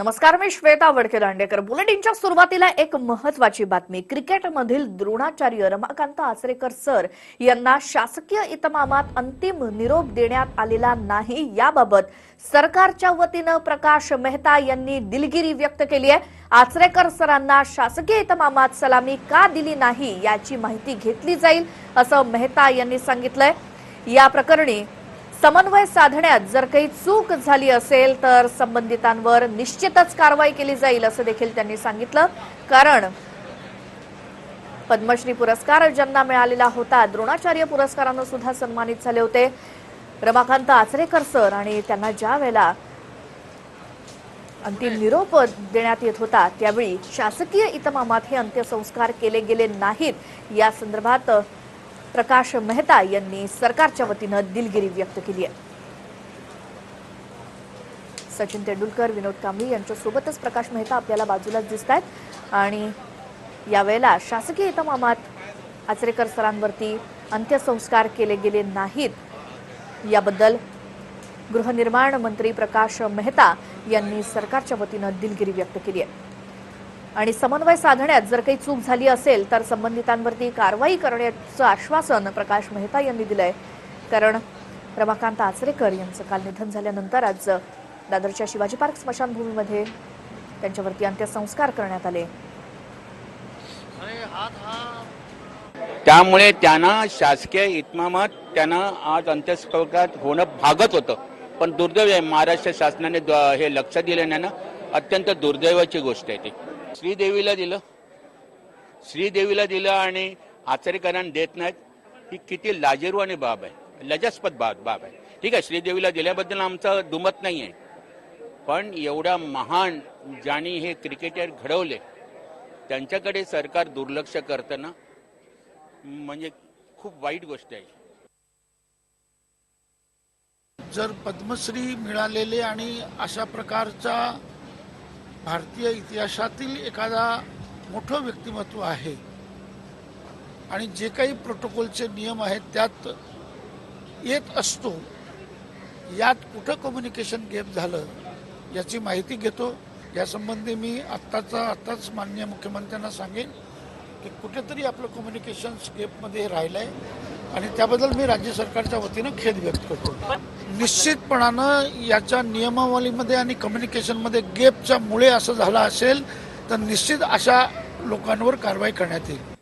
नमस्कार मी श्वेता वडके दांडेकर. बुलेटिनच्या सुरुवातीला एक महत्वाची बातमी. क्रिकेटमधील द्रोणाचार्य रमाकांत आचरेकर सर यांना शासकीय इतमामात अंतिम निरोप देण्यात आलेला नाही. याबाबत सरकारच्या वतीनं प्रकाश मेहता यांनी दिलगिरी व्यक्त केली आहे. आचरेकर सरांना शासकीय इतमामात सलामी का दिली नाही याची माहिती घेतली जाईल असं मेहता यांनी सांगितलंय. या प्रकरणी समन्वय साधण्यात जर काही चूक झाली असेल तर संबंधितांवर निश्चितच कारवाई केली जाईल असं देखील त्यांनी सांगितलं. कारण पद्मश्री पुरस्कार ज्यांना मिळालेला होता द्रोणाचार्य पुरस्कारानं सुद्धा सन्मानित झाले होते. रमाकांत आचरेकर सर आणि त्यांना ज्या वेळेला अंतिम निरोप देण्यात येत होता त्यावेळी शासकीय इतमामात हे अंत्यसंस्कार केले गेले नाहीत. या संदर्भात प्रकाश मेहता यांनी सरकारच्या वतीनं दिलगिरी व्यक्त केली आहे. सचिन तेंडुलकर विनोद कांबळी यांच्यासोबतच प्रकाश मेहता आपल्याला बाजूलाच दिसत आहेत. आणि यावेळेला शासकीय इतमामात आचरेकर सरांवरती अंत्यसंस्कार केले गेले नाहीत. याबद्दल गृहनिर्माण मंत्री प्रकाश मेहता यांनी सरकारच्या वतीनं दिलगिरी व्यक्त केली आहे. आणि समन्वय साधण्यात जर काही चूक झाली असेल तर संबंधितांवरती कारवाई करण्याचं आश्वासन प्रकाश मेहता यांनी दिलंय. कारण रमाकांत आचरेकर यांचं काल निधन झाल्यानंतर आज दादरच्या शिवाजी पार्क स्मशानभूमीमध्ये त्यांच्यावरती अंत्यसंस्कार करण्यात आले. त्यामुळे त्यांना शासकीय इतमामात त्यांना आज अंत्यसंस्कार होणं भागत होतं. पण दुर्दैव आहे महाराष्ट्र शासनाने हे लक्ष दिलं अत्यंत दुर्दैवाची गोष्ट आहे ती. श्रीदेवीला दिलं. श्रीदेवीला दिलं आणि आचार्यकरांना देत नाहीत. ही किती लाजीरवाणी बाब आहे. लजास्पद बाब बाब आहे. ठीक आहे श्रीदेवीला दिल्याबद्दल आमचं दुमत नाही आहे पण एवढा महान ज्यांनी हे क्रिकेटर घडवले त्यांच्याकडे सरकार दुर्लक्ष करतं ना म्हणजे खूप वाईट गोष्ट आहे. जर पद्मश्री मिळालेले आणि अशा प्रकारचा भारतीय इतिहासातील एखादा मोठं व्यक्तिमत्व आहे आणि जे काही प्रोटोकॉलचे नियम आहेत त्यात येत असतो यात कुठं कम्युनिकेशन गॅप झालं याची माहिती घेतो. यासंबंधी मी आत्ताचा आत्ताच माननीय मुख्यमंत्र्यांना सांगेन. की कुठेतरी आपलं कम्युनिकेशन स्केपमध्ये राहिलंय. आणि त्याबद्दल मी राज्य सरकारच्या वतीनं खेद व्यक्त करतो. निश्चितपणानं याच्या नियमावलीमध्ये आणि कम्युनिकेशनमध्ये गेपच्या मुळे असं झालं असेल तर निश्चित अशा लोकांवर कारवाई करण्यात येईल.